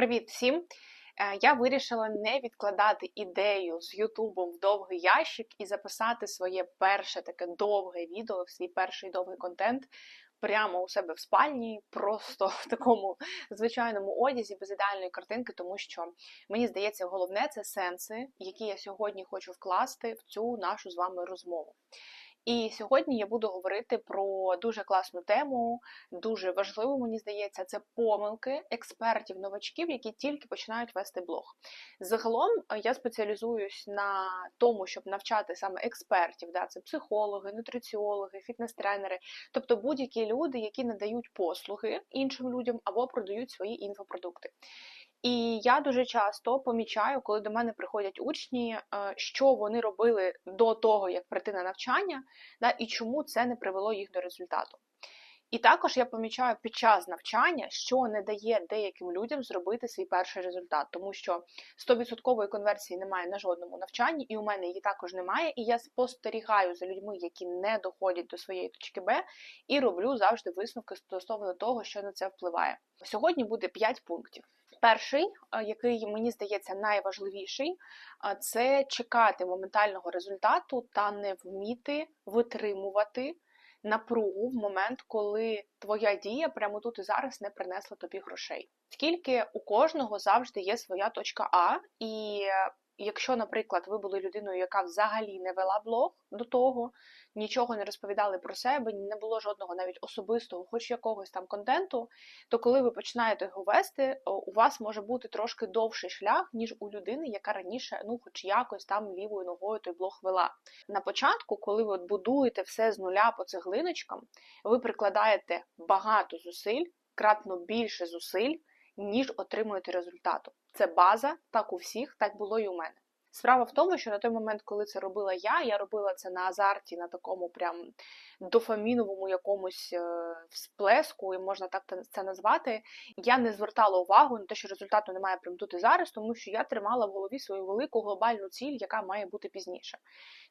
Привіт всім! Е, Я вирішила не відкладати ідею з Ютубом в довгий ящик і записати своє перше таке довге відео, свій перший довгий контент прямо у себе в спальні, просто в такому звичайному одязі, без ідеальної картинки, тому що мені здається, головне це сенси, які я сьогодні хочу вкласти в цю нашу з вами розмову. І сьогодні я буду говорити про дуже класну тему, дуже важливу, мені здається, це помилки експертів-новачків, які тільки починають вести блог. Загалом е, я спеціалізуюсь на тому, щоб навчати саме експертів, да, це психологи, нутриціологи, фітнес-тренери, тобто будь-які люди, які надають послуги іншим людям або продають свої інфопродукти. І я дуже часто помічаю, коли до мене приходять учні, е, що вони робили до того, як прийти на навчання, да, і чому це не привело їх до результату. І також я помічаю під час навчання, що не дає деяким людям зробити свій перший результат, тому що 100% конверсії немає на жодному навчанні, і у мене її також немає. І я спостерігаю за людьми, які не доходять до своєї точки Б, і роблю завжди висновки стосовно того, що на це впливає. Сьогодні буде 5 пунктів. Перший, е, який мені здається найважливіший, е, це чекати моментального результату та не вміти витримувати напругу в момент, коли твоя дія прямо тут і зараз не принесла тобі грошей. Скільки у кожного завжди є своя точка А, і якщо, наприклад, ви були людиною, яка взагалі не вела блог до того, нічого не розповідали про себе, не було жодного навіть особистого, хоч якогось там контенту, то коли ви починаєте його вести, у вас може бути трошки довший шлях, ніж у людини, яка раніше, ну, хоч якось там лівою ногою той блог вела. На початку, коли ви будуєте все з нуля по цеглиночкам, ви прикладаєте багато зусиль, кратно більше зусиль, ніж отримуєте результату. Це база, так у всіх, так було і у мене. Справа в тому, що на той момент, коли це робила я, я робила це на азарті, на такому прям дофаміновому якомусь е, всплеску, і можна так це назвати. Я не звертала увагу на те, що результату немає прямо тут і зараз, тому що я тримала в голові свою велику глобальну ціль, яка має бути пізніше.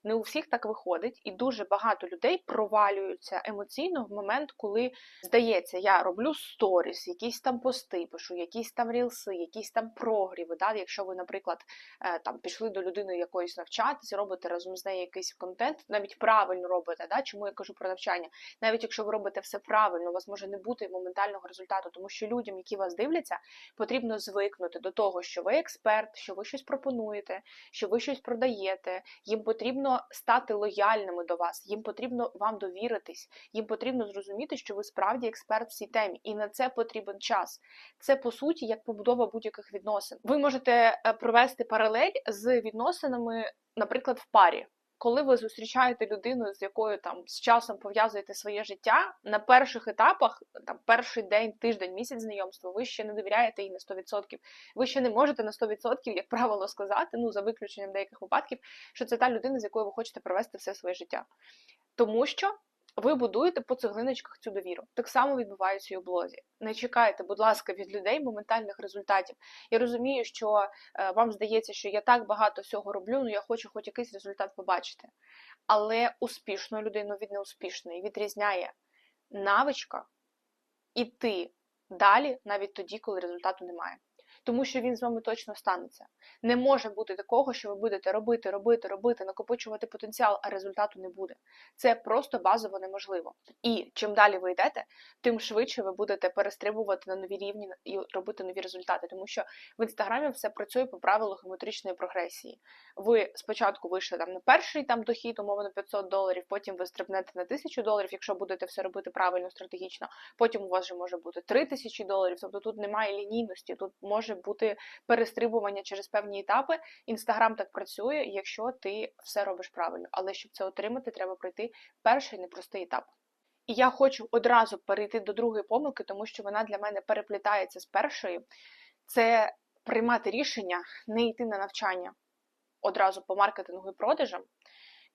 Не у всіх так виходить, і дуже багато людей провалюються емоційно в момент, коли здається, я роблю сторіс, якісь там пости пишу, якісь там рілси, якісь там прогріви. Да? Якщо ви, наприклад, е, там пішли до людини якоїсь навчатися, робите разом з нею якийсь контент, навіть правильно робите. Да? Чому я кажу про навчання? Навіть якщо ви робите все правильно, у вас може не бути моментального результату, тому що людям, які вас дивляться, потрібно звикнути до того, що ви експерт, що ви щось пропонуєте, що ви щось продаєте. Їм потрібно потрібно стати лояльними до вас, їм потрібно вам довіритись, їм потрібно зрозуміти, що ви справді експерт в цій темі, і на це потрібен час. Це по суті як побудова будь-яких відносин. Ви можете е, провести паралель з відносинами, наприклад, в парі коли ви зустрічаєте людину, з якою там з часом пов'язуєте своє життя, на перших етапах, там перший день, тиждень, місяць знайомства, ви ще не довіряєте їй на 100%. Ви ще не можете на 100%, як правило, сказати, ну за виключенням деяких випадків, що це та людина, з якою ви хочете провести все своє життя. Тому що ви будуєте по цеглиночках цю довіру. Так само відбувається і у блозі. Не чекайте, будь ласка, від людей моментальних результатів. Я розумію, що е, вам здається, що я так багато всього роблю, ну я хочу хоч якийсь результат побачити. Але успішну людину від неуспішної відрізняє навичка іти далі навіть тоді, коли результату немає тому що він з вами точно станеться. Не може бути такого, що ви будете робити, робити, робити, накопичувати потенціал, а результату не буде. Це просто базово неможливо. І чим далі ви йдете, тим швидше ви будете перестрибувати на нові рівні і робити нові результати, тому що в інстаграмі все працює по правилу геометричної прогресії. Ви спочатку вийшли там на перший там дохід, умовно 500 доларів, потім ви стрибнете на 1000 доларів, якщо будете все робити правильно, стратегічно. Потім у вас вже може бути 3000 доларів. Тобто тут немає лінійності, тут може бути перестрибування через певні етапи. Інстаграм так працює, якщо ти все робиш правильно. Але щоб це отримати, треба пройти перший непростий етап. І я хочу одразу перейти до другої помилки, тому що вона для мене переплітається з першої. Це приймати рішення не йти на навчання одразу по маркетингу і продажам.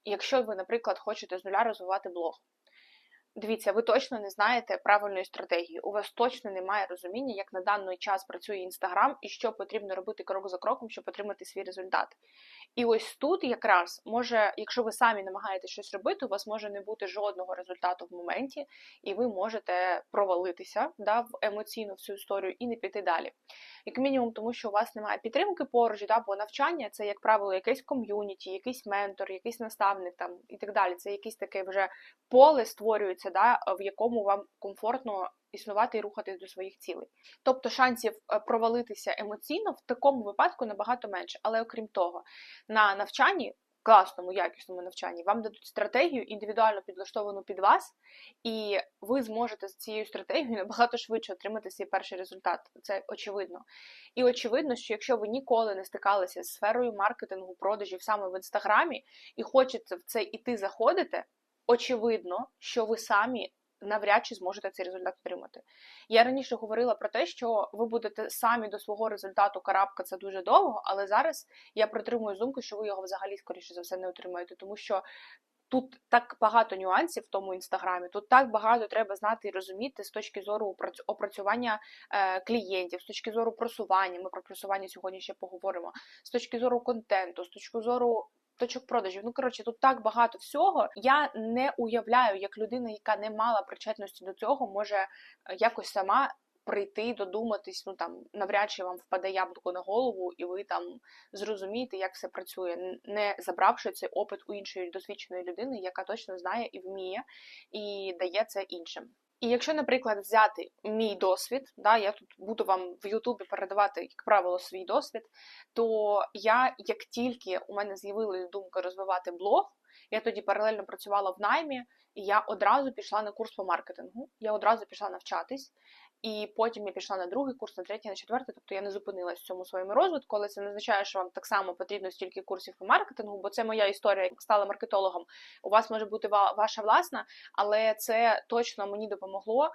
Якщо ви, наприклад, хочете з нуля розвивати блог. Дивіться, ви точно не знаєте правильної стратегії. У вас точно немає розуміння, як на даний час працює інстаграм і що потрібно робити крок за кроком, щоб отримати свій результат. І ось тут якраз може, якщо ви самі намагаєтесь щось робити, у вас може не бути жодного результату в моменті, і ви можете провалитися да, в емоційну всю історію і не піти далі. Як мінімум, тому що у вас немає підтримки поруч, да, бо навчання це, як правило, якесь ком'юніті, якийсь ментор, якийсь наставник там і так далі. Це якесь таке вже поле створюється, да, в якому вам комфортно існувати і рухатись до своїх цілей. Тобто шансів е, провалитися емоційно в такому випадку набагато менше. Але окрім того, на навчанні. Класному, якісному навчанні вам дадуть стратегію індивідуально підлаштовану під вас, і ви зможете з цією стратегією набагато швидше отримати свій перший результат. Це очевидно. І очевидно, що якщо ви ніколи не стикалися з сферою маркетингу, продажів саме в інстаграмі, і хочете в це іти заходити, очевидно, що ви самі навряд чи зможете цей результат отримати. Я раніше говорила про те, що ви будете самі до свого результату карабкатися дуже довго, але зараз я притримую думку, що ви його взагалі, скоріше за все, не отримаєте, тому що. Тут так багато нюансів в тому інстаграмі, тут так багато треба знати і розуміти з точки зору опрацювання е, клієнтів, з точки зору просування. Ми про просування сьогодні ще поговоримо, з точки зору контенту, з точки зору точок продажів. Ну коротше, тут так багато всього. Я не уявляю, як людина, яка не мала причетності до цього, може е, якось сама. Прийти, додуматись, ну там навряд чи вам впаде яблуко на голову, і ви там зрозумієте, як все працює, не забравши цей опит у іншої досвідченої людини, яка точно знає і вміє, і дає це іншим. І якщо, наприклад, взяти мій досвід, да, я тут буду вам в Ютубі передавати, як правило, свій досвід, то я, як тільки у мене з'явилася думка розвивати блог, я тоді паралельно працювала в наймі, і я одразу пішла на курс по маркетингу, я одразу пішла навчатись. І потім я пішла на другий курс, на третій, на четвертий, тобто я не зупинилась в цьому своєму розвитку, але це не означає, що вам так само потрібно стільки курсів по маркетингу, бо це моя історія, як стала маркетологом. У вас може бути ваша власна, але це точно мені допомогло.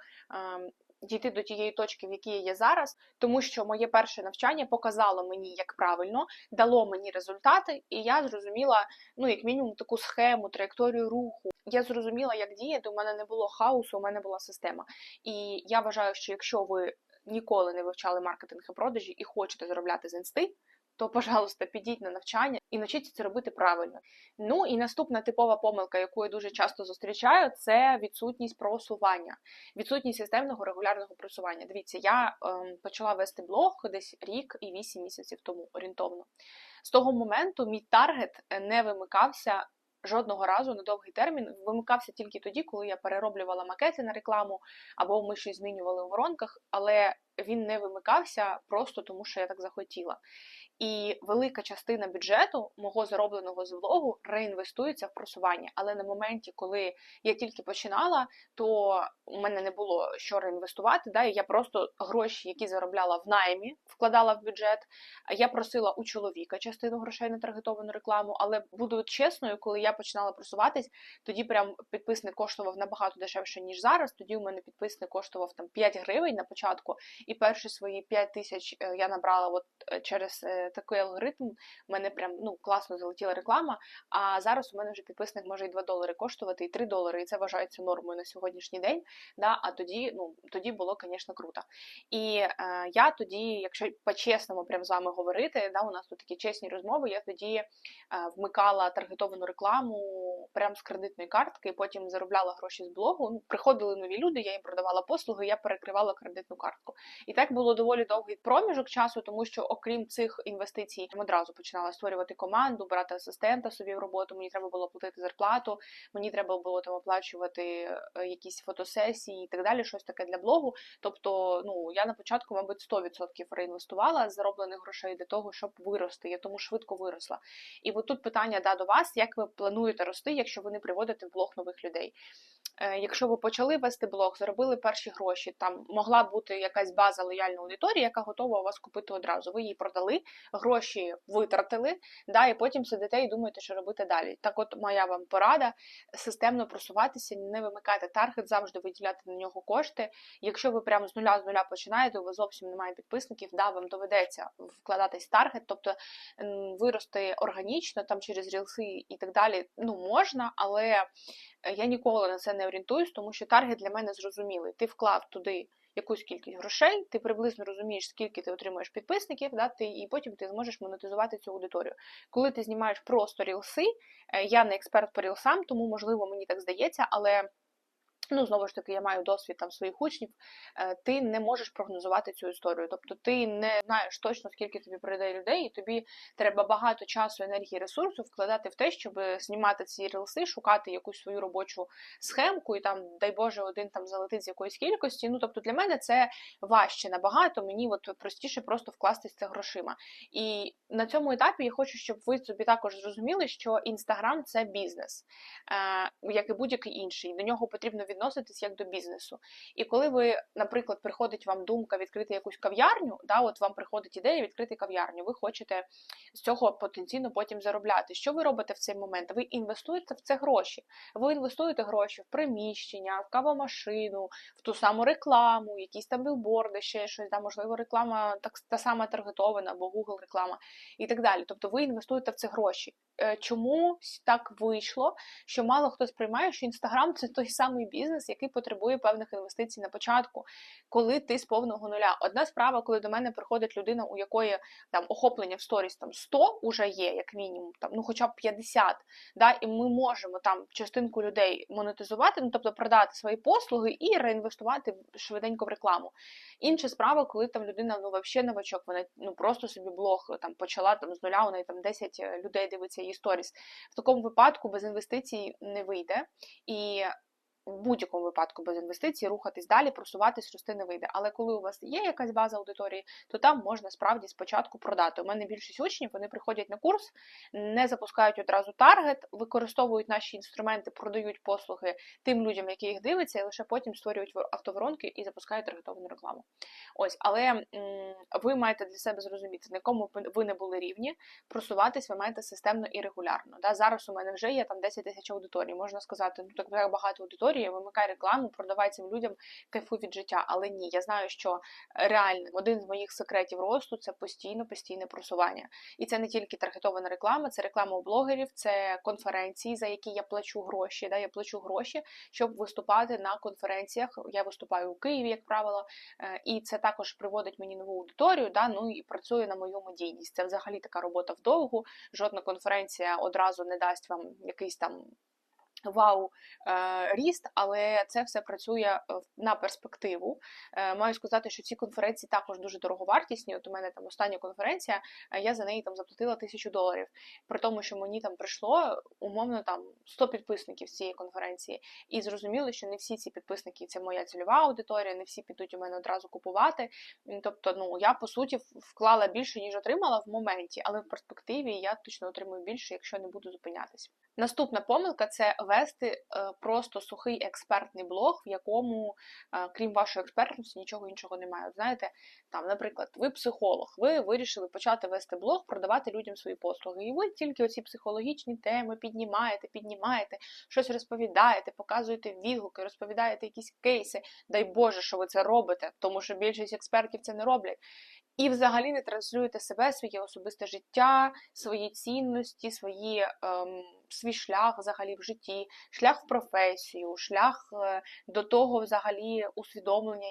Дійти до тієї точки, в якій я є зараз, тому що моє перше навчання показало мені, як правильно, дало мені результати, і я зрозуміла, ну як мінімум, таку схему, траєкторію руху. Я зрозуміла, як діяти. У мене не було хаосу, у мене була система. І я вважаю, що якщо ви ніколи не вивчали маркетинг і продажі і хочете заробляти з інсти, то, пожалуйста, підіть на навчання і навчіться це робити правильно. Ну і наступна типова помилка, яку я дуже часто зустрічаю, це відсутність просування, відсутність системного регулярного просування. Дивіться, я ем, почала вести блог десь рік і вісім місяців тому орієнтовно. З того моменту мій таргет не вимикався жодного разу на довгий термін вимикався тільки тоді, коли я перероблювала макети на рекламу, або ми щось змінювали у воронках, але він не вимикався просто тому, що я так захотіла. І велика частина бюджету мого заробленого з влогу реінвестується в просування. Але на моменті, коли я тільки починала, то у мене не було що реінвестувати. Да, і я просто гроші, які заробляла в наймі, вкладала в бюджет. Я просила у чоловіка частину грошей на таргетовану рекламу. Але буду чесною, коли я починала просуватись, тоді прям підписник коштував набагато дешевше ніж зараз. Тоді у мене підписник коштував там 5 гривень на початку, і перші свої 5 тисяч е, я набрала от е, через. Такий алгоритм, у мене прям ну класно залетіла реклама. А зараз у мене вже підписник може і 2 долари коштувати, і 3 долари, і це вважається нормою на сьогоднішній день. Да? А тоді ну, тоді було, звісно, круто. І е, я тоді, якщо по-чесному прям з вами говорити, да, у нас тут такі чесні розмови, я тоді е, вмикала таргетовану рекламу прямо з кредитної картки, потім заробляла гроші з блогу. Ну, Приходили нові люди, я їм продавала послуги, я перекривала кредитну картку. І так було доволі довгий проміжок часу, тому що окрім цих інвестицій, інвестицій одразу починала створювати команду, брати асистента собі в роботу. Мені треба було платити зарплату, мені треба було там оплачувати е, якісь фотосесії і так далі. Щось таке для блогу. Тобто, ну я на початку, мабуть, 100% реінвестувала з зароблених грошей для того, щоб вирости. Я тому швидко виросла. І от тут питання да, до вас, як ви плануєте рости, якщо ви не приводите в блог нових людей. Е, якщо ви почали вести блог, заробили перші гроші, там могла бути якась база лояльної аудиторії, яка готова у вас купити одразу. Ви її продали, гроші витратили, да, і потім сидите і думаєте, що робити далі. Так, от моя вам порада: системно просуватися, не вимикати таргет, завжди виділяти на нього кошти. Якщо ви прямо з нуля з нуля починаєте, у вас зовсім немає підписників, да, вам доведеться вкладатись в таргет, тобто вирости органічно там через рілси і так далі. Ну можна, але я ніколи на це не орієнтуюсь, тому що таргет для мене зрозумілий. Ти вклав туди якусь кількість грошей, ти приблизно розумієш, скільки ти отримуєш підписників, да, ти, і потім ти зможеш монетизувати цю аудиторію. Коли ти знімаєш просто рілси, е, я не експерт по рілсам, тому можливо мені так здається, але ну знову ж таки, я маю досвід там своїх учнів, е, ти не можеш прогнозувати цю історію. Тобто ти не знаєш точно, скільки тобі прийде людей, і тобі треба багато часу, енергії, ресурсу вкладати в те, щоб знімати ці рілси, шукати якусь свою робочу схемку, і там, дай Боже, один там залетить з якоїсь кількості. Ну тобто для мене це важче набагато, мені от простіше просто вкластись це грошима. І на цьому етапі я хочу, щоб ви собі також зрозуміли, що інстаграм це бізнес, е, як і будь-який інший. До нього потрібно від відноситись як до бізнесу. І коли ви, наприклад, приходить вам думка відкрити якусь кав'ярню, да, от вам приходить ідея відкрити кав'ярню, ви хочете з цього потенційно потім заробляти. Що ви робите в цей момент? Ви інвестуєте в це гроші. Ви інвестуєте гроші в приміщення, в кавомашину, в ту саму рекламу, якісь там білборди, ще щось, да, можливо, реклама так та сама таргетована, або Google реклама і так далі. Тобто ви інвестуєте в це гроші. Е, чому так вийшло, що мало хто сприймає, що Інстаграм це той самий бізнес, який потребує певних інвестицій на початку, коли ти з повного нуля. Одна справа, коли до мене приходить людина, у якої там охоплення в сторіс там 100 уже є, як мінімум, там ну хоча б 50, да, і ми можемо там частинку людей монетизувати, ну тобто продати свої послуги і реінвестувати швиденько в рекламу. Інша справа, коли там людина ну взагалі новачок, вона ну просто собі блог там почала там з нуля, у неї там 10 е, людей дивиться її сторіс. В такому випадку без інвестицій не вийде. І в будь-якому випадку без інвестицій рухатись далі, просуватись, рости не вийде. Але коли у вас є якась база аудиторії, то там можна справді спочатку продати. У мене більшість учнів вони приходять на курс, не запускають одразу таргет, використовують наші інструменти, продають послуги тим людям, які їх дивляться, і лише потім створюють автоворонки і запускають таргетовану рекламу. Ось, але ви маєте для себе зрозуміти, на якому ви не були рівні, просуватись ви маєте системно і регулярно. Да? Зараз у мене вже є там 10 тисяч аудиторій. Можна сказати, ну так багато аудиторій історії, вимикай рекламу, продавай цим людям кайфу від життя. Але ні, я знаю, що реально один з моїх секретів росту це постійно постійне просування. І це не тільки таргетована реклама, це реклама у блогерів, це конференції, за які я плачу гроші. Да, Я плачу гроші, щоб виступати на конференціях. Я виступаю у Києві, як правило, е, і це також приводить мені нову аудиторію. Да, Ну і працює на мою медійність. Це взагалі така робота вдовгу. Жодна конференція одразу не дасть вам якийсь там Вау, е, ріст, але це все працює е, на перспективу. Е, маю сказати, що ці конференції також дуже дороговартісні. От у мене там остання конференція, я за неї там заплатила тисячу доларів. При тому, що мені там прийшло умовно там 100 підписників з цієї конференції. І зрозуміло, що не всі ці підписники це моя цільова аудиторія, не всі підуть у мене одразу купувати. Тобто, ну я по суті вклала більше, ніж отримала в моменті, але в перспективі я точно отримую більше, якщо не буду зупинятись. Наступна помилка це вести е, просто сухий експертний блог, в якому, е, крім вашої експертності, нічого іншого немає. Знаєте, там, наприклад, ви психолог, ви вирішили почати вести блог, продавати людям свої послуги. І ви тільки оці психологічні теми піднімаєте, піднімаєте, щось розповідаєте, показуєте відгуки, розповідаєте якісь кейси. Дай Боже, що ви це робите, тому що більшість експертів це не роблять і взагалі не транслюєте себе, своє особисте життя, свої цінності, свої, ем, свій шлях взагалі в житті, шлях в професію, шлях е, до того взагалі усвідомлення.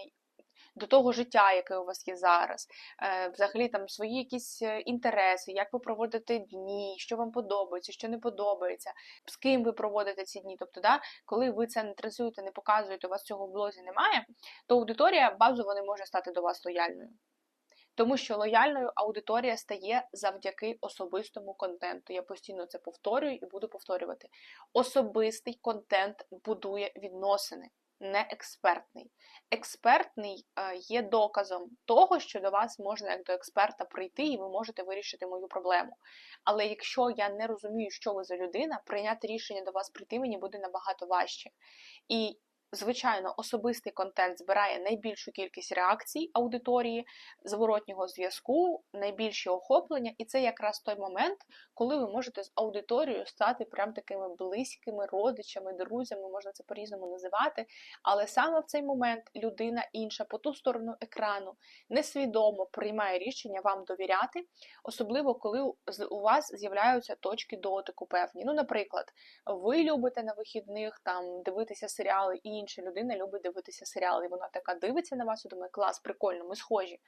До того життя, яке у вас є зараз, е, взагалі там свої якісь е, інтереси, як ви проводите дні, що вам подобається, що не подобається, з ким ви проводите ці дні. Тобто, да, коли ви це не транслюєте, не показуєте, у вас цього в блозі немає, то аудиторія базово не може стати до вас лояльною. Тому що лояльною аудиторія стає завдяки особистому контенту. Я постійно це повторюю і буду повторювати. Особистий контент будує відносини, не експертний. Експертний е, є доказом того, що до вас можна як до експерта прийти, і ви можете вирішити мою проблему. Але якщо я не розумію, що ви за людина, прийняти рішення до вас прийти мені буде набагато важче. І Звичайно, особистий контент збирає найбільшу кількість реакцій аудиторії, зворотнього зв'язку, найбільші охоплення, і це якраз той момент, коли ви можете з аудиторією стати прям такими близькими родичами, друзями, можна це по-різному називати. Але саме в цей момент людина інша по ту сторону екрану несвідомо приймає рішення вам довіряти, особливо коли у вас з'являються точки дотику певні. Ну, наприклад, ви любите на вихідних там дивитися серіали і інша людина любить дивитися серіали, і вона така дивиться на вас і думає, клас, прикольно, ми схожі.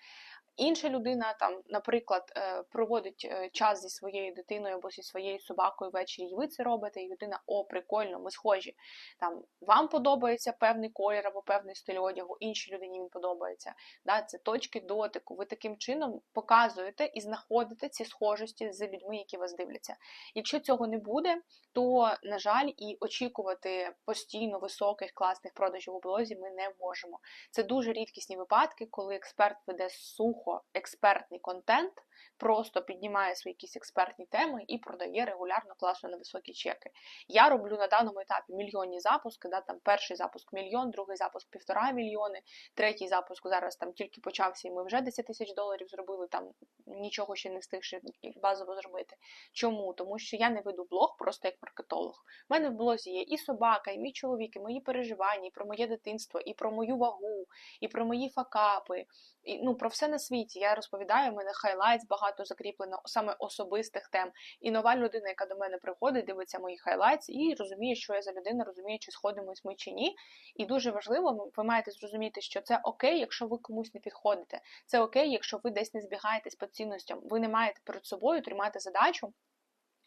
Інша людина, там, наприклад, е, проводить е, час зі своєю дитиною або зі своєю собакою ввечері, і ви це робите, і людина, о, прикольно, ми схожі. Там Вам подобається певний колір або певний стиль одягу, іншій людині він подобається. Да? Це точки дотику. Ви таким чином показуєте і знаходите ці схожості з людьми, які вас дивляться. Якщо цього не буде, то, на жаль, і очікувати постійно високих класних продажів у блозі ми не можемо. Це дуже рідкісні випадки, коли експерт веде сухо експертний контент, просто піднімає свої якісь експертні теми і продає регулярно класно на високі чеки. Я роблю на даному етапі мільйонні запуски, да, там перший запуск мільйон, другий запуск півтора мільйони, третій запуск зараз там тільки почався, і ми вже 10 тисяч доларів зробили, там нічого ще не встигши базово зробити. Чому? Тому що я не веду блог просто як маркетолог. У мене в блозі є і собака, і мій чоловік, і мої переживання, і про моє дитинство, і про мою вагу, і про мої факапи, і ну про все на світі. Я розповідаю, у мене хайлайтс багато закріплено саме особистих тем. І нова людина, яка до мене приходить, дивиться мої хайлайтс і розуміє, що я за людина, розуміє, чи сходимось ми чи ні. І дуже важливо, ви маєте зрозуміти, що це окей, якщо ви комусь не підходите. Це окей, якщо ви десь не збігаєтесь по цінностям. Ви не маєте перед собою тримати задачу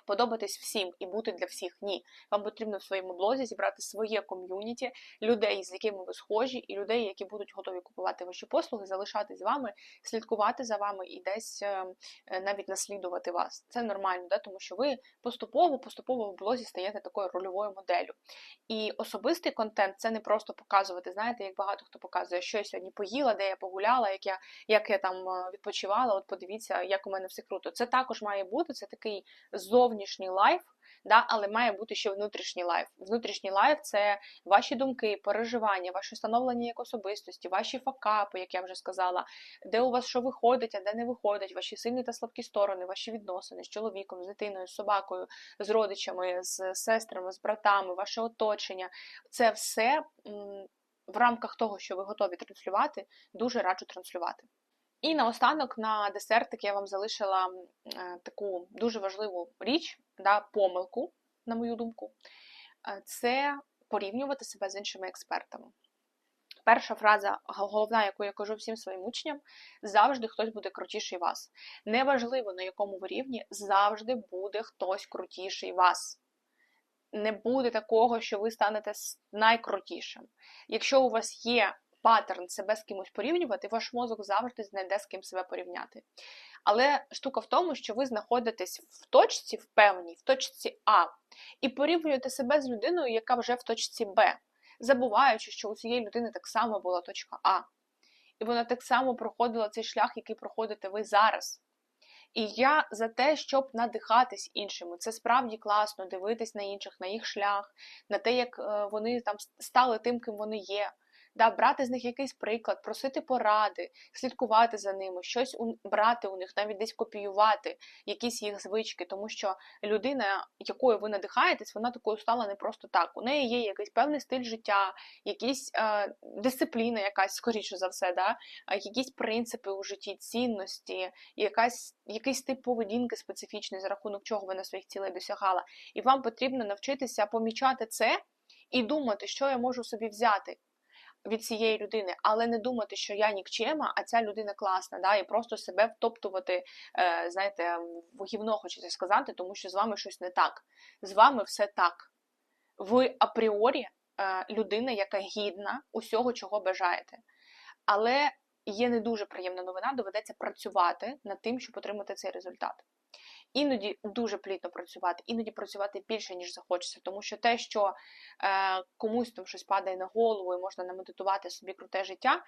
подобатись всім і бути для всіх. Ні. Вам потрібно в своєму блозі зібрати своє ком'юніті, людей, з якими ви схожі, і людей, які будуть готові купувати ваші послуги, залишатись з вами, слідкувати за вами і десь е, е, навіть наслідувати вас. Це нормально, да? тому що ви поступово-поступово в блозі стаєте такою рольовою моделлю. І особистий контент це не просто показувати. Знаєте, як багато хто показує, що я сьогодні поїла, де я погуляла, як я як я там е, відпочивала. От подивіться, як у мене все круто. Це також має бути це такий зовні зовнішній лайф, да, але має бути ще внутрішній лайф. Внутрішній лайф це ваші думки, переживання, ваше становлення як особистості, ваші факапи, як я вже сказала, де у вас що виходить, а де не виходить, ваші сильні та слабкі сторони, ваші відносини з чоловіком, з дитиною, з собакою, з родичами, з сестрами, з братами, ваше оточення. Це все. В рамках того, що ви готові транслювати, дуже раджу транслювати. І наостанок на десертик я вам залишила е, таку дуже важливу річ, да, помилку, на мою думку, е, це порівнювати себе з іншими експертами. Перша фраза, головна, яку я кажу всім своїм учням, завжди хтось буде крутіший вас. Неважливо, на якому ви рівні, завжди буде хтось крутіший вас. Не буде такого, що ви станете найкрутішим. Якщо у вас є паттерн себе з кимось порівнювати, ваш мозок завжди знайде з ким себе порівняти. Але штука в тому, що ви знаходитесь в точці, в певній, в точці А, і порівнюєте себе з людиною, яка вже в точці Б, забуваючи, що у цієї людини так само була точка А. І вона так само проходила цей шлях, який проходите ви зараз. І я за те, щоб надихатись іншими. Це справді класно дивитись на інших, на їх шлях, на те, як е, вони там стали тим, ким вони є да, брати з них якийсь приклад, просити поради, слідкувати за ними, щось брати у них, навіть десь копіювати якісь їх звички, тому що людина, якою ви надихаєтесь, вона такою стала не просто так. У неї є якийсь певний стиль життя, якісь е, дисципліна, якась, скоріше за все, да, якісь принципи у житті, цінності, якась, якийсь тип поведінки специфічний, за рахунок чого вона своїх цілей досягала. І вам потрібно навчитися помічати це і думати, що я можу собі взяти від цієї людини, але не думати, що я нікчема, а ця людина класна, да, і просто себе втоптувати, е, знаєте, в гівно хочеться сказати, тому що з вами щось не так. З вами все так. Ви апріорі е, людина, яка гідна усього, чого бажаєте. Але є не дуже приємна новина, доведеться працювати над тим, щоб отримати цей результат іноді дуже плідно працювати, іноді працювати більше, ніж захочеться, тому що те, що е, комусь там щось падає на голову і можна намедитувати собі круте життя.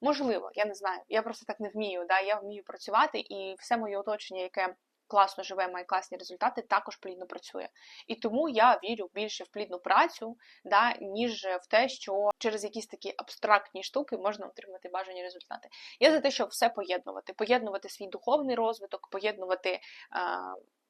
Можливо, я не знаю. Я просто так не вмію. Да? Я вмію працювати, і все моє оточення, яке класно живе, має класні результати, також плідно працює. І тому я вірю більше в плідну працю, да, ніж в те, що через якісь такі абстрактні штуки можна отримати бажані результати. Я за те, щоб все поєднувати, поєднувати свій духовний розвиток, поєднувати. Е,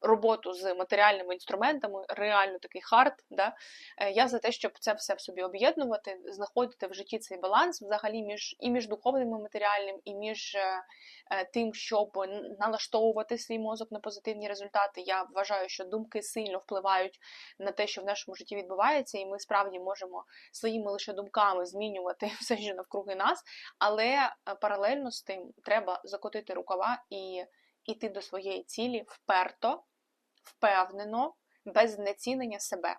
Роботу з матеріальними інструментами, реально такий хард. Да? Е, Я за те, щоб це все в собі об'єднувати, знаходити в житті цей баланс взагалі між і між духовним і матеріальним, і між е, е, тим, щоб налаштовувати свій мозок на позитивні результати. Я вважаю, що думки сильно впливають на те, що в нашому житті відбувається, і ми справді можемо своїми лише думками змінювати все, що навкруги нас. Але паралельно з тим треба закотити рукава і іти до своєї цілі вперто, впевнено, без знецінення себе.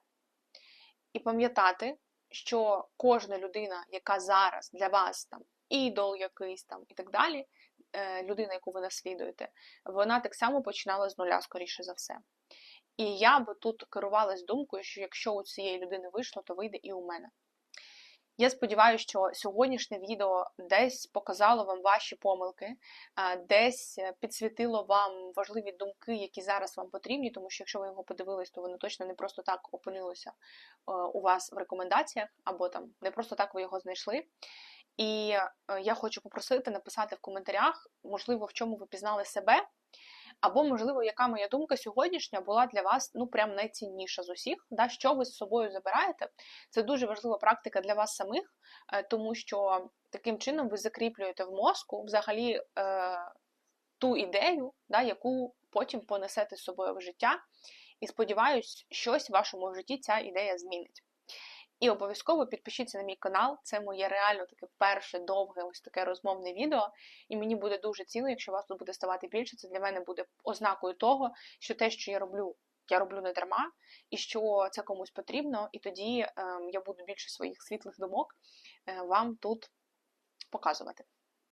І пам'ятати, що кожна людина, яка зараз для вас там ідол якийсь там і так далі, е, людина, яку ви наслідуєте, вона так само починала з нуля, скоріше за все. І я би тут керувалась думкою, що якщо у цієї людини вийшло, то вийде і у мене. Я сподіваюся, що сьогоднішнє відео десь показало вам ваші помилки, десь е, підсвітило вам важливі думки, які зараз вам потрібні, тому що якщо ви його подивились, то воно точно не просто так опинилося е, у вас в рекомендаціях, або там не просто так ви його знайшли. І е, я хочу попросити написати в коментарях, можливо, в чому ви пізнали себе, або, можливо, яка моя думка сьогоднішня була для вас ну прям найцінніша з усіх, да, що ви з собою забираєте. Це дуже важлива практика для вас самих, е, тому що таким чином ви закріплюєте в мозку взагалі е, ту ідею, да, яку потім понесете з собою в життя. І сподіваюсь, щось в вашому житті ця ідея змінить. І обов'язково підпишіться на мій канал. Це моє реально таке перше довге ось таке розмовне відео. І мені буде дуже цінно, якщо вас тут буде ставати більше. Це для мене буде ознакою того, що те, що я роблю, я роблю не дарма, і що це комусь потрібно. І тоді е, я буду більше своїх світлих думок е, вам тут показувати.